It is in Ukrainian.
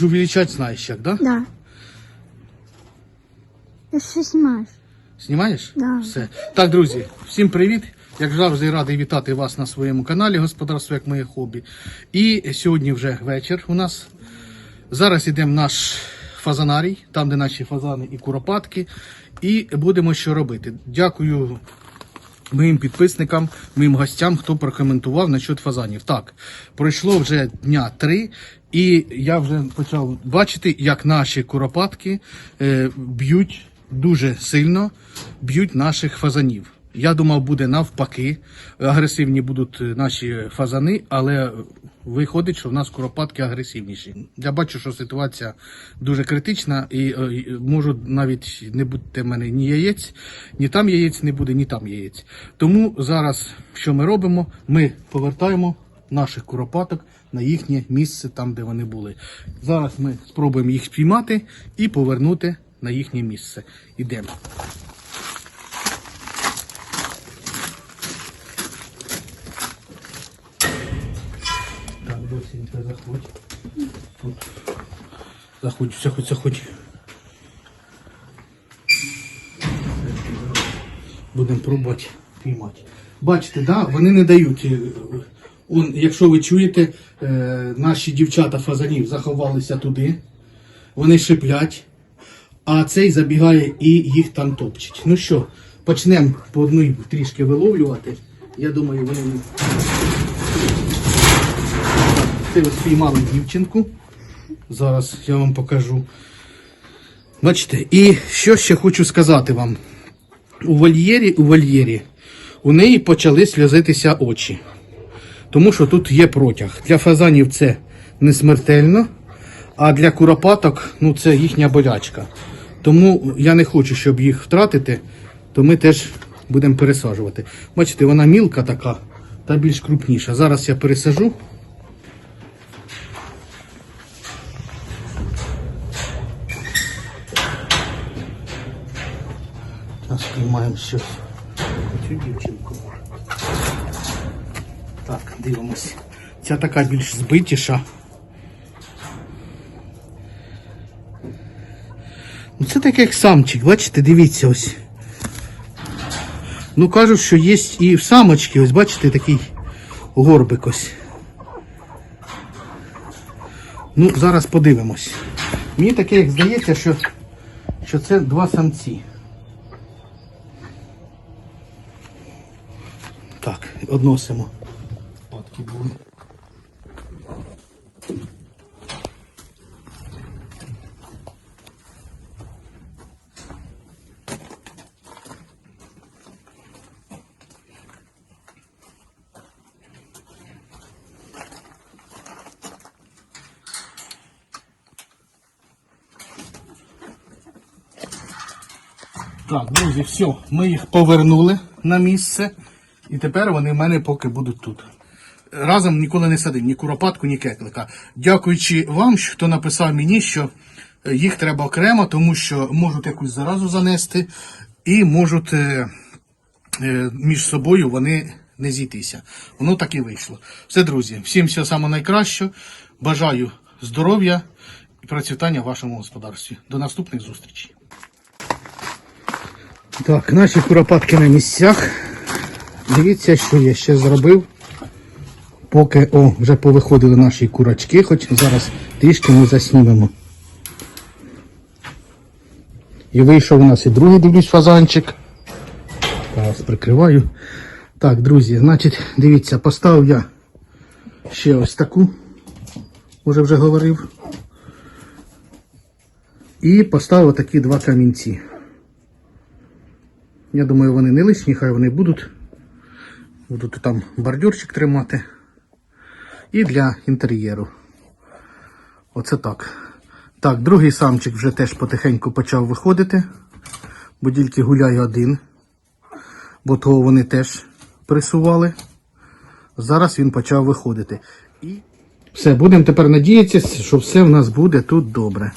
будеш увеличати, знаєш як, да? Да. Ти що знімаєш? Знімаєш? Да. Все. Так, друзі, всім привіт. Як завжди, радий вітати вас на своєму каналі Господарство як моє хобі. І сьогодні вже вечір у нас. Зараз йдемо в наш фазанарій, там, де наші фазани і куропатки. І будемо що робити. Дякую моїм підписникам, моїм гостям, хто прокоментував насчет фазанів. Так, пройшло вже дня три, і я вже почав бачити, як наші куропатки е, б'ють дуже сильно, б'ють наших фазанів. Я думав, буде навпаки. Агресивні будуть е, наші фазани, але виходить, що в нас куропатки агресивніші. Я бачу, що ситуація дуже критична, і е, і можу навіть не бути в мене ні яєць, ні там яєць не буде, ні там яєць. Тому зараз, що ми робимо, ми повертаємо наших куропаток на їхнє місце, там, де вони були. Зараз ми спробуємо їх спіймати і повернути на їхнє місце. Ідемо. Так, досінька, заходь. Тут. Заходь, заходь, заходь. Будемо пробувати піймати. Бачите, да, вони не дають. е, Он, якщо ви чуєте, е, наші дівчата фазанів заховалися туди, вони шиплять, а цей забігає і їх там топчить. Ну що, почнемо по одній трішки виловлювати. Я думаю, вони спіймали дівчинку. Зараз я вам покажу. Бачите, і що ще хочу сказати вам. У вольєрі, у вольєрі у неї почали сльозитися очі. Тому що тут є протяг. Для фазанів це не смертельно, а для куропаток ну, це їхня болячка. Тому я не хочу, щоб їх втратити, то ми теж будемо пересаджувати. Бачите, вона мілка така та більш крупніша. Зараз я пересажу. Приймаємо щось. Цю дівчинку. Так, дивимось. Ця така більш збитіша. Ну це таке як самчик, бачите, дивіться ось. Ну кажуть, що є і в самочки, ось бачите, такий горбик ось. Ну, зараз подивимось. Мені таке, як здається, що, що це два самці. Так, односимо. Отки були. Так, друзі, все, ми їх повернули на місце, і тепер вони в мене поки будуть тут. Разом ніколи не садив, ні куропатку, ні кеклика. Дякуючи вам, хто написав мені, що е, їх треба окремо, тому що можуть якусь заразу занести і можуть е, е, між собою вони не зійтися. Воно так і вийшло. Все, друзі, всім всього самого найкращого. Бажаю здоров'я і процвітання в вашому господарстві. До наступних зустрічей. Так, наші куропатки на місцях. Дивіться, що я ще зробив. Поки о, вже повиходили наші курочки, хоч зараз трішки ми заснімемо. І вийшов у нас і другий дивлюсь фазанчик. Зараз прикриваю. Так, друзі, значить, дивіться, поставив я ще ось таку, уже вже говорив. І поставив такі два камінці. Я думаю, вони не лишні, хай вони будуть. Буду там бордюрчик тримати. І для інтер'єру. Оце так. Так, другий самчик вже теж потихеньку почав виходити, бо тільки гуляє один, бо того вони теж присували. Зараз він почав виходити. І все, будемо тепер надіятися, що все в нас буде тут добре.